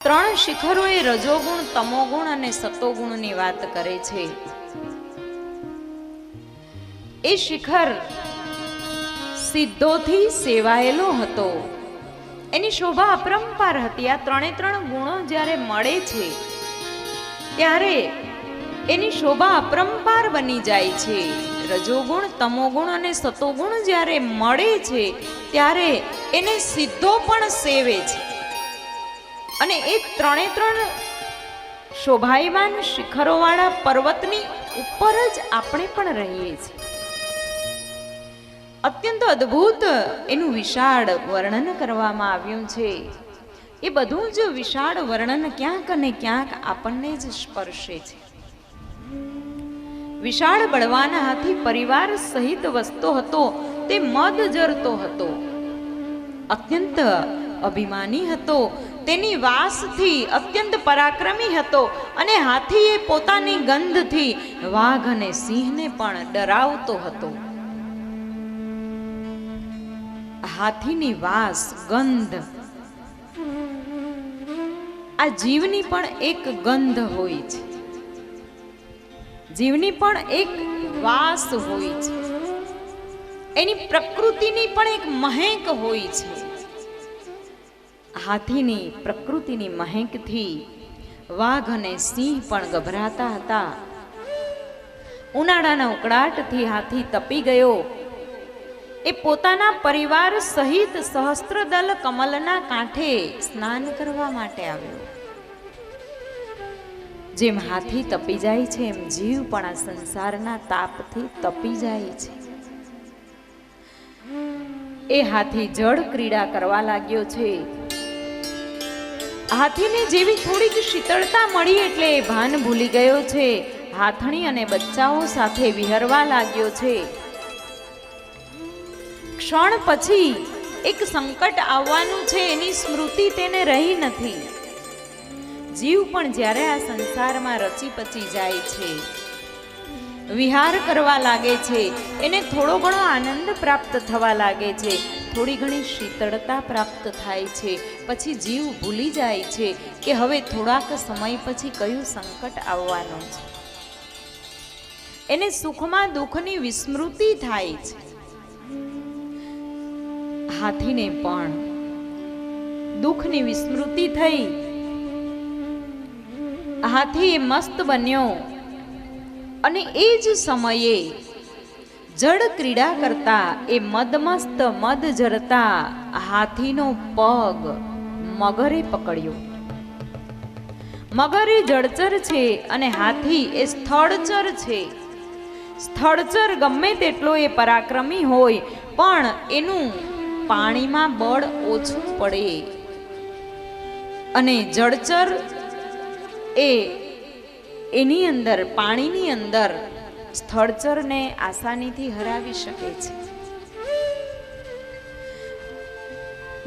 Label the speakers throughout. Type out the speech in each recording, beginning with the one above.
Speaker 1: ત્રણ શિખરોએ રજોગુણ, તમોગુણ અને સતોગુણની વાત કરે છે. એ શિખર સિદ્ધોથી સેવાયેલો હતો. એની શોભા અપરંપાર હતી. આ ત્રણે ત્રણ ગુણો જ્યારે મળે છે, ત્યારે એની શોભા અપરંપાર બની જાય છે. રજોગુણ, તમોગુણ અને સતોગુણ જ્યારે મળે છે, ત્યારે એને સિદ્ધો પણ સેવે છે. અને એ ત્રણે ત્રણ શોભાયમાન શિખરોવાળા પર્વતની ઉપર જ આપણે પણ રહીએ છીએ. અત્યંત અદ્ભુત એનું વિશાળ વર્ણન કરવામાં આવ્યું છે. એ બધું જ વિશાળ વર્ણન ક્યાંક અને ક્યાંક આપણને જ સ્પર્શે છે. વિશાળ બળવાના હાથી પરિવાર સહિત વસતો હતો, તે મદ જરતો હતો. અત્યંત અભિમાની હતો તેની વાસથી અત્યંત પરાક્રમી હતો અને હાથીએ પોતાની ગંધથી વાઘ અને સિંહને પણ ડરાવતો હતો. હાથીની વાસ, ગંધ. આ જીવની પણ એક ગંધ હોય છે. જીવની પણ એક વાસ હોય છે. એની પ્રકૃતિની પણ એક મહેક હોય છે. હાથીની, પ્રકૃતિની મહેંકથી વાઘ અને સિંહ પણ ગભરાતા હતા. ઉનાળાના ઉકળાટથી હાથી તપી ગયો. એ પોતાના પરિવાર સહિત સહસ્ત્રદલ કમલના કાંઠે સ્નાન કરવા માટે આવ્યો. જેમ હાથી તપી જાય છે, એમ જીવ પણ આ સંસારના તાપથી તપી જાય છે. એ હાથી જળ ક્રીડા કરવા લાગ્યો છે. હાથીને જેવી થોડીક શીતળતા મળી એટલે એ ભાન ભૂલી ગયો છે. હાથણી અને બચ્ચાઓ સાથે વિહરવા લાગ્યો છે. ક્ષણ પછી એક સંકટ આવવાનું છે એની સ્મૃતિ તેને રહી નથી. જીવ પણ જ્યારે આ સંસારમાં રચી પચી જાય છે. વિહાર કરવા લાગે છે. એને થોડો ઘણો આનંદ પ્રાપ્ત થવા લાગે છે. થોડી ઘણી શીતળતા પ્રાપ્ત થાય છે. પછી જીવ ભૂલી જાય છે કે હવે થોડાક સમય પછી કયું સંકટ આવવાનું છે. એને સુખમાં દુઃખની વિસ્મૃતિ થાય છે. હાથીને પણ દુઃખની વિસ્મૃતિ થઈ. હાથી મસ્ત બન્યો. અને એ જ સમયે જળ ક્રીડા કરતા એ મદમસ્ત મદ જરતા હાથીનો પગ મગરે પકડ્યો. મગર એ જળચર છે અને હાથી એ સ્થળચર છે. સ્થળચર ગમે તેટલો એ પરાક્રમી હોય, પણ એનું પાણીમાં બળ ઓછું પડે. અને જળચર એ એની અંદર, પાણીની અંદર સ્થળચરને આસાનીથી હરાવી શકે છે.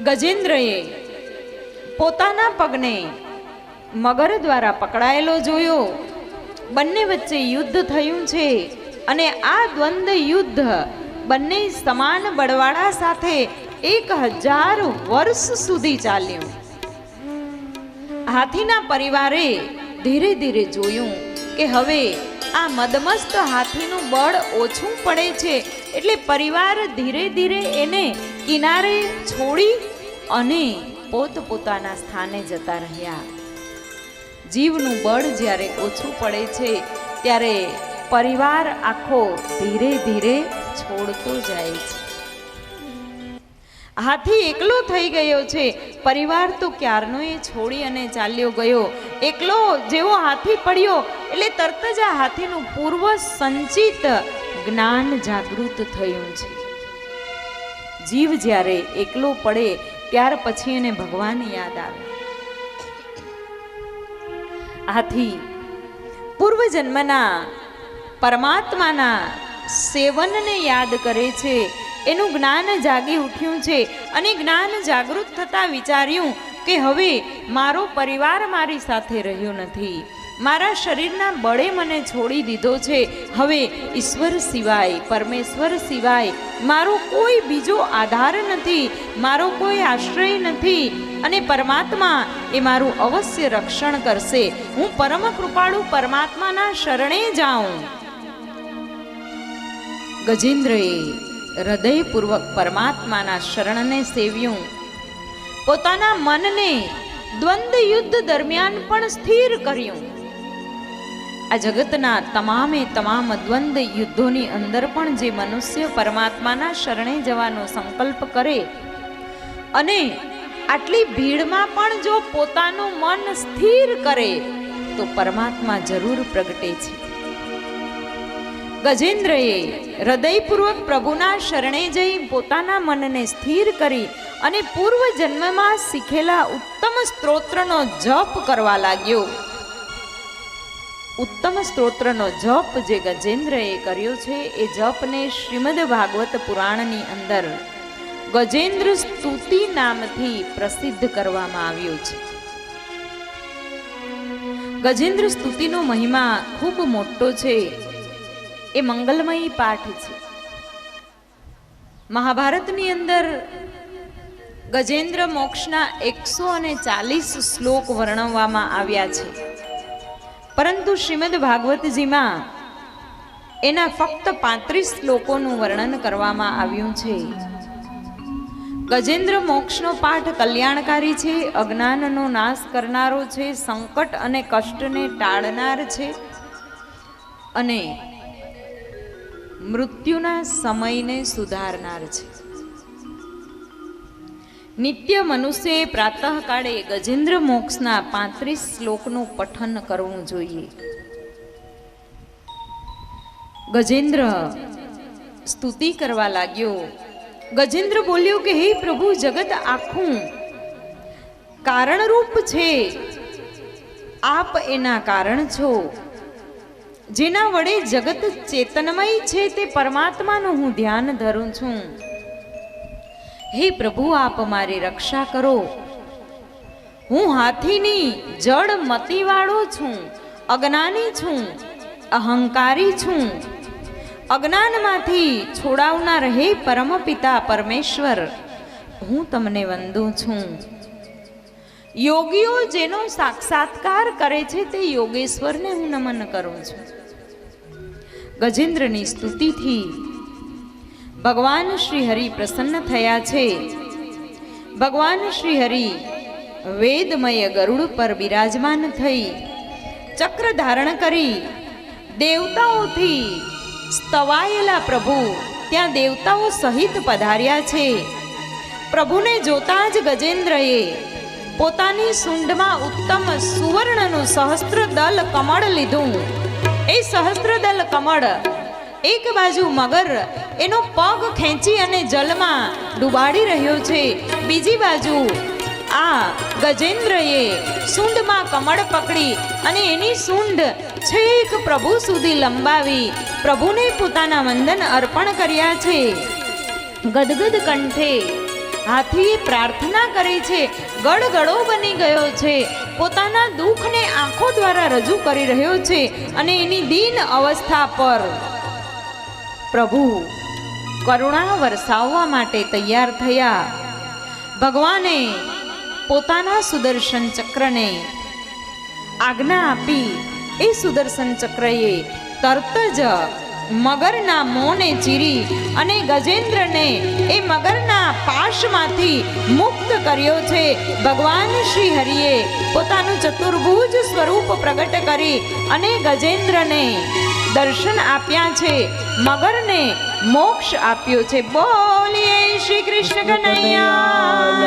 Speaker 1: ગજેન્દ્રએ પોતાના પગને મગર દ્વારા પકડાયેલો જોયો. બંને વચ્ચે યુદ્ધ થયું છે અને આ દ્વંદ યુદ્ધ બંને સમાન બળવાળા સાથે એક હજાર વર્ષ સુધી ચાલ્યું. હાથીના પરિવારે ધીરે ધીરે જોયું કે હવે આ મદમસ્ત હાથીનું બળ ઓછું પડે છે. એટલે પરિવાર ધીરે ધીરે એને કિનારે છોડી અને પોતપોતાના સ્થાને જતા રહ્યા. જીવનું બળ જ્યારે ઓછું પડે છે, ત્યારે પરિવાર આખો ધીરે ધીરે છોડતો જાય છે. હાથી એકલો થઈ ગયો છે. પરિવાર તો ક્યારનો એ છોડી અને ચાલ્યો ગયો. એકલો જેવો હાથી પડ્યો એટલે તરત જ આ હાથીનું પૂર્વ સંચિત જ્ઞાન જાગૃત થયું છે. જીવ જ્યારે એકલો પડે ત્યાર પછી એને ભગવાન યાદ આવે. હાથી પૂર્વ જન્મના પરમાત્માના સેવનને યાદ કરે છે એનું જ્ઞાન જાગી ઉઠ્યું છે. અને જ્ઞાન જાગૃત થતાં વિચાર્યું કે હવે મારો પરિવાર મારી સાથે રહ્યો નથી. મારા શરીરના બળે મને છોડી દીધો છે. હવે ઈશ્વર સિવાય, પરમેશ્વર સિવાય મારો કોઈ બીજો આધાર નથી, મારો કોઈ આશ્રય નથી અને પરમાત્મા એ મારું અવશ્ય રક્ષણ કરશે. હું પરમ કૃપાળુ પરમાત્માના શરણે જાઉં. ગજેન્દ્રએ હૃદયપૂર્વક પરમાત્માના શરણને સેવ્યું. પોતાના મનને દ્વંદ્વ યુદ્ધ દરમિયાન પણ સ્થિર કર્યું. આ જગતના તમામે તમામ દ્વંદ્વ યુદ્ધોની અંદર પણ જે મનુષ્ય પરમાત્માના શરણે જવાનો સંકલ્પ કરે અને આટલી ભીડમાં પણ જો પોતાનું મન સ્થિર કરે, તો પરમાત્મા જરૂર પ્રગટે છે. ગજેન્દ્રએ હૃદયપૂર્વક પ્રભુના શરણે જઈ પોતાના મનને સ્થિર કરી અને પૂર્વ જન્મમાં શીખેલા ઉત્તમ સ્ત્રોત્રનો જપ કરવા લાગ્યો. ઉત્તમ સ્ત્રોત્રનો જપ જે ગજેન્દ્રએ કર્યો છે, એ જપને શ્રીમદ ભાગવત પુરાણની અંદર ગજેન્દ્ર સ્તુતિ નામથી પ્રસિદ્ધ કરવામાં આવ્યો છે. ગજેન્દ્ર સ્તુતિનો મહિમા ખૂબ મોટો છે. એ મંગલમયી પાઠ છે. મહાભારતની અંદર ગજેન્દ્ર મોક્ષના એકસો અને ચાલીસ શ્લોક વર્ણવવામાં આવ્યા છે. પરંતુ શ્રીમદ ભાગવતજીમાં એના ફક્ત પાંત્રીસ શ્લોકોનું વર્ણન કરવામાં આવ્યું છે. ગજેન્દ્ર મોક્ષનો પાઠ કલ્યાણકારી છે, અજ્ઞાનનો નાશ કરનારો છે, સંકટ અને કષ્ટને ટાળનાર છે અને મૃત્યુના સમયને સુધારનાર છે. નિત્ય મનુષ્યએ પ્રાતઃકાળે ગજેન્દ્ર મોક્ષના પાંત્રીસ શ્લોકનું પઠન કરવું જોઈએ. ગજેન્દ્ર, સ્તુતિ કરવા લાગ્યો. ગજેન્દ્ર બોલ્યો કે, હે પ્રભુ, જગત આખું કારણરૂપ છે. આપ એના કારણ છો. જેના વડે જગત ચેતનમય છે તે પરમાત્માનું હું ધ્યાન ધરું છું. હે પ્રભુ, આપ મારી રક્ષા કરો. હું હાથીની જડ મતીવાળો છું, અજ્ઞાની છું, અહંકારી છું. અજ્ઞાનમાંથી છોડાવનાર હે પરમપિતા પરમેશ્વર, હું તમને વંદું છું. યોગીઓ જેનો સાક્ષાત્કાર કરે છે તે યોગેશ્વરને હું નમન કરું છું. ગજેન્દ્રની સ્તુતિથી ભગવાન શ્રી હરિ પ્રસન્ન થયા છે. ભગવાન શ્રી હરિ વેદમય ગરુડ પર બિરાજમાન થઈ ચક્ર ધારણ કરી દેવતાઓથી સ્તવાયેલા પ્રભુ ત્યાં દેવતાઓ સહિત પધાર્યા છે. પ્રભુને જોતા જ ગજેન્દ્રએ પોતાની સૂંઢમાં ઉત્તમ સુવર્ણનું સહસ્ત્ર દલ કમળ લીધું. એ સહસ્ત્ર દલ કમળ એક બાજુ મગર, એનો પગ ખેંચી અને જલમાં ડુબાડી રહ્યો છે. બીજી બાજુ આ ગજેન્દ્રએ સૂંઢમાં કમળ પકડી અને એની સૂંઢ છેક પ્રભુ સુધી લંબાવી પ્રભુને પોતાના વંદન અર્પણ કર્યા છે. ગદગદ કંઠે હાથી પ્રાર્થના કરે છે. ગડગડો બની ગયો છે. પોતાના દુઃખને આંખો દ્વારા રજૂ કરી રહ્યો છે અને એની દીન અવસ્થા પર. પ્રભુ, કરુણા વરસાવવા માટે તૈયાર થયા. ભગવાને પોતાના સુદર્શન ચક્રને આજ્ઞા આપી. એ સુદર્શન ચક્રએ તરત જ મગરના મોંને ચીરી અને ગજેન્દ્રને એ મગરના પાશમાંથી મુક્ત કર્યો છે. ભગવાન શ્રી હરિએ પોતાનું ચતુર્ભુજ સ્વરૂપ પ્રગટ કરી અને ગજેન્દ્રને દર્શન આપ્યા છે. મગરને મોક્ષ આપ્યો છે. બોલીએ શ્રી કૃષ્ણ કનૈયા